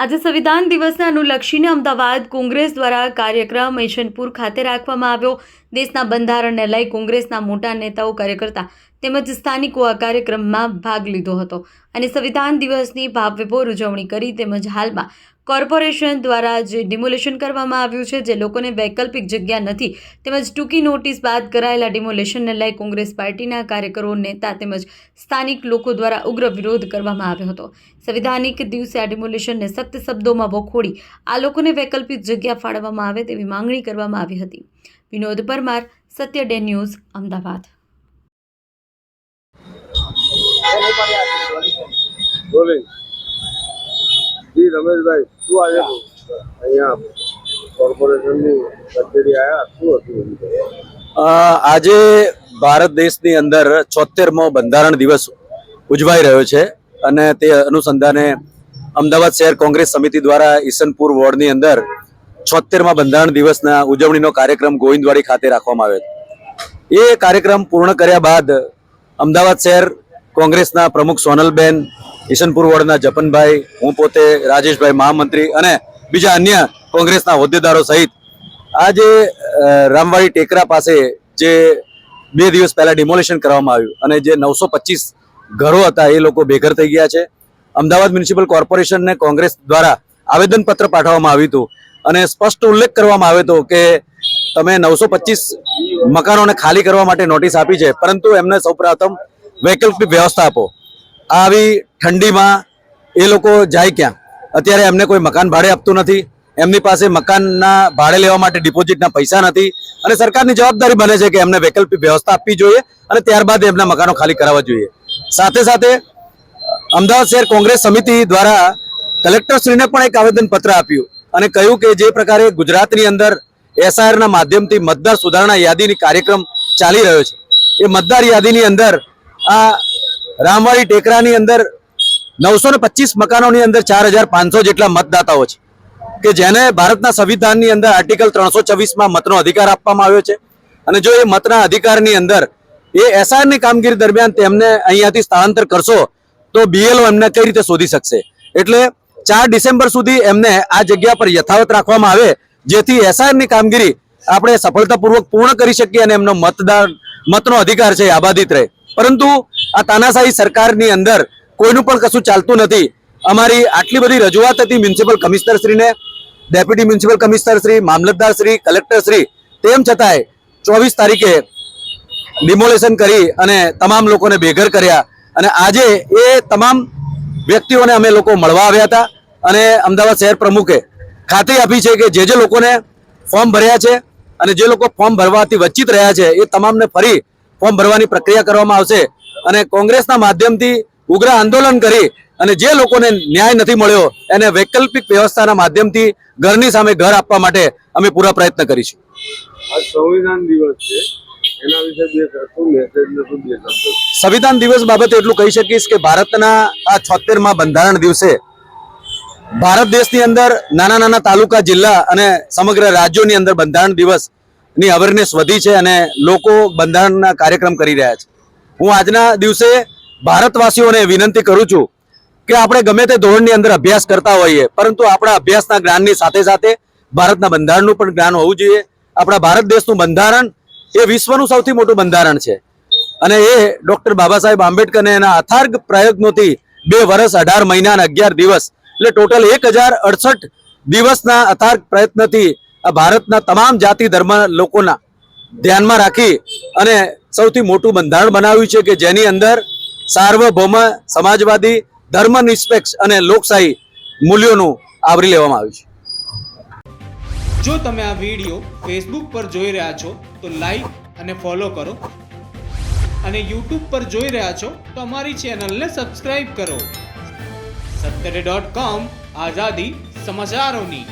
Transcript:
આજે સંવિધાન દિવસને અનુલક્ષીને અમદાવાદ કોંગ્રેસ દ્વારા કાર્યક્રમ યશનપુર ખાતે રાખવામાં આવ્યો. દેશના બંધારણને લઈ કોંગ્રેસના મોટા નેતાઓ, કાર્યકર્તા તેમજ સ્થાનિકો આ કાર્યક્રમમાં ભાગ લીધો હતો અને સંવિધાન દિવસની ભાવવિભોર ઉજવણી કરી તેમજ હાલમાં કોર્પોરેશન દ્વારા જે ડિમોલેશન કરવામાં આવ્યું છે, જે લોકોને વૈકલ્પિક જગ્યા નથી, તેમજ ટૂંકી નોટિસ બાદ કરાયેલા ડિમોલેશનને લઈ કોંગ્રેસ પાર્ટીના કાર્યકરો, નેતા તેમજ સ્થાનિક લોકો દ્વારા ઉગ્ર વિરોધ કરવામાં આવ્યો હતો. સંવિધાનિક દિવસે આ ડિમોલેશનને સખ્ત શબ્દોમાં વખોડી આ લોકોને વૈકલ્પિક જગ્યા ફાળવવામાં આવે તેવી માંગણી કરવામાં આવી હતી. Vinod Parmar, Satya day news, Ahmedabad. બોલે. જી રમેશભાઈ, શું આજે અહીંયા કોર્પોરેશનની કચેરી આવ્યા શું હતું આજે ભારત દેશની અંદર છોતેરમો બંધારણ દિવસ ઉજવાઈ રહ્યો છે અને તે અનુસંધાને અમદાવાદ શહેર કોંગ્રેસ સમિતિ દ્વારા ઈસનપુર વોર્ડની અંદર છોતેરમા બંધારણ દિવસના ઉજવણીનો કાર્યક્રમ ગોવિંદવાડી ખાતે રાખવામાં આવ્યો હતો એ કાર્યક્રમ પૂર્ણ કર્યા બાદ અમદાવાદ શહેર કોંગ્રેસના પ્રમુખ સોનલબેન ઈશનપુર વોર્ડના જપનભાઈ, હું પોતે, રાજેશભાઈ મહામંત્રી અને બીજા અન્ય કોંગ્રેસના હોદ્દેદારો સહિત આ જે રામવાડી ટેકરા પાસે જે બે દિવસ પહેલા ડિમોલેશન કરવામાં આવ્યું અને જે નવસો ઘરો હતા એ લોકો બેઘર થઈ ગયા છે. અમદાવાદ મ્યુનિસિપલ કોર્પોરેશનને કોંગ્રેસ દ્વારા આવેદનપત્ર પાઠવવામાં આવ્યું હતું અને સ્પષ્ટ ઉલ્લેખ કરવામાં આવ્યો હતો કે તમે નવસો મકાનોને ખાલી કરવા માટે નોટિસ આપી છે, પરંતુ એમને સૌપ્રથમ વૈકલ્પિક વ્યવસ્થા આપો. આવી ઠંડીમાં એ લોકો જાય ક્યાં? અત્યારે એમને કોઈ મકાન ભાડે આપતું નથી. એમની પાસે મકાનના ભાડે લેવા માટે ડિપોઝિટના પૈસા નથી. અને સરકારની જવાબદારી બને છે કે એમને વૈકલ્પિક વ્યવસ્થા આપવી જોઈએ અને ત્યારબાદ એમના મકાનો ખાલી કરાવવા જોઈએ. સાથે સાથે, અમદાવાદ શહેર કોંગ્રેસ સમિતિ દ્વારા કલેક્ટરશ્રીને પણ એક આવેદનપત્ર આપ્યું અને કહ્યું કે જે પ્રકારે ગુજરાતની અંદર એસઆઈઆરના માધ્યમથી મતદાર સુધારણા યાદીની કાર્યક્રમ ચાલી રહ્યો છે. એ મતદાર યાદીની અંદર આ રામવાડી ટેકરાની અંદર નવસો ને પચીસ મકાનોની અંદર ચાર હજાર પાંચસો જેટલા મતદાતાઓ છે. કે જેને ભારતના સંવિધાનની અંદર આર્ટિકલ ત્રણસો છવ્વીસમાં મતનો અધિકાર આપવામાં આવ્યો છે. અને જો એ મતના અધિકારની અંદર એ એસઆરની કામગીરી દરમિયાન તેમને અહીંયાથી સ્થળાંતર કરશો, તો બીએલઓ એમને કઈ રીતે શોધી શકશે? એટલે ચાર ડિસેમ્બર સુધી એમને આ જગ્યા પર યથાવત રાખવામાં આવે, જેથી એસઆરની કામગીરી આપણે સફળતાપૂર્વક પૂર્ણ કરી શકીએ અને એમનો મતદાર મતનો અધિકાર છે આબાદિત રહે. પરંતુ આ તાનાશાહી સરકારની અંદર કોઈનું પણ કશું ચાલતું નથી. અમારી આટલી બધી રજૂઆત હતી મ્યુનિસિપલ કમિશનરશ્રીને, ડેપ્યુટી મ્યુનિસિપલ કમિશનરશ્રી મામલતદારશ્રી કલેક્ટરશ્રી તેમ છતાંય ચોવીસ તારીખે ડિમોલેશન કરી અને તમામ લોકોને બેઘર કર્યા. અને આજે એ તમામ વ્યક્તિઓને અમે લોકો મળવા આવ્યા હતા અને અમદાવાદ શહેર પ્રમુખે ખાતરી આપી છે કે જે જે લોકોને ફોર્મ ભર્યા છે અને જે લોકો ફોર્મ ભરવાથી વંચિત રહ્યા છે એ તમામને ફરી ફોર્મ ભરવાની પ્રક્રિયા કરવામાં આવશે અને કોંગ્રેસના માધ્યમથી ઉગ્ર આંદોલન કરી અને જે લોકોને ન્યાય નથી મળ્યો એને વૈકલ્પિક વ્યવસ્થાના માધ્યમથી ઘરની સામે ઘર આપવા માટે અમે પૂરા પ્રયત્ન કરીશું. સંવિધાન દિવસ છે. સંવિધાન દિવસ બાબતે એટલું કહી શકીશ કે ભારતના આ છોતેરમાં બંધારણ દિવસે ભારત દેશની અંદર નાના નાના તાલુકા જિલ્લા અને સમગ્ર રાજ્યોની અંદર બંધારણ દિવસની અવેરનેસ વધી છે અને લોકો બંધારણના કાર્યક્રમ કરી રહ્યા છે. હું આજના દિવસે ભારતવાસીઓને વિનંતી કરું છું કે આપણે ગમે તે ધોરણની અંદર અભ્યાસ કરતા હોઈએ, પરંતુ આપણા અભ્યાસના જ્ઞાનની સાથે સાથે ભારતના બંધારણનું પણ જ્ઞાન હોવું જોઈએ. આપણા ભારત દેશનું બંધારણ એ વિશ્વનું સૌથી મોટું બંધારણ છે. અને એ ડૉક્ટર બાબા સાહેબ આંબેડકરને એના અથાર્ગ પ્રયત્નોથી બે વર્ષ અઢાર મહિના અને અગિયાર દિવસ, એટલે ટોટલ એક દિવસના અથાર્ગ પ્રયત્નથી ભારતના તમામ જાતિ ધર્મ લોકોના ધ્યાનમાં રાખી અને સૌથી મોટું બંધારણ બનાવ્યું છે કે જેની અંદર સાર્વભૌમ સમાજવાદી, ધર્મ નિરપેક્ષ અને લોકશાહી મૂલ્યોનું આવરી લેવામાં આવ્યું છે. જો તમે આ વીડિયો ફેસબુક પર જોઈ રહ્યા છો, તો લાઈક અને ફોલો કરો. અને યુટ્યુબ પર જોઈ રહ્યા છો, તો અમારી ચેનલને સબસ્ક્રાઈબ કરો. સત્તરે ડોટ કોમ આઝાદી સમાચારોની.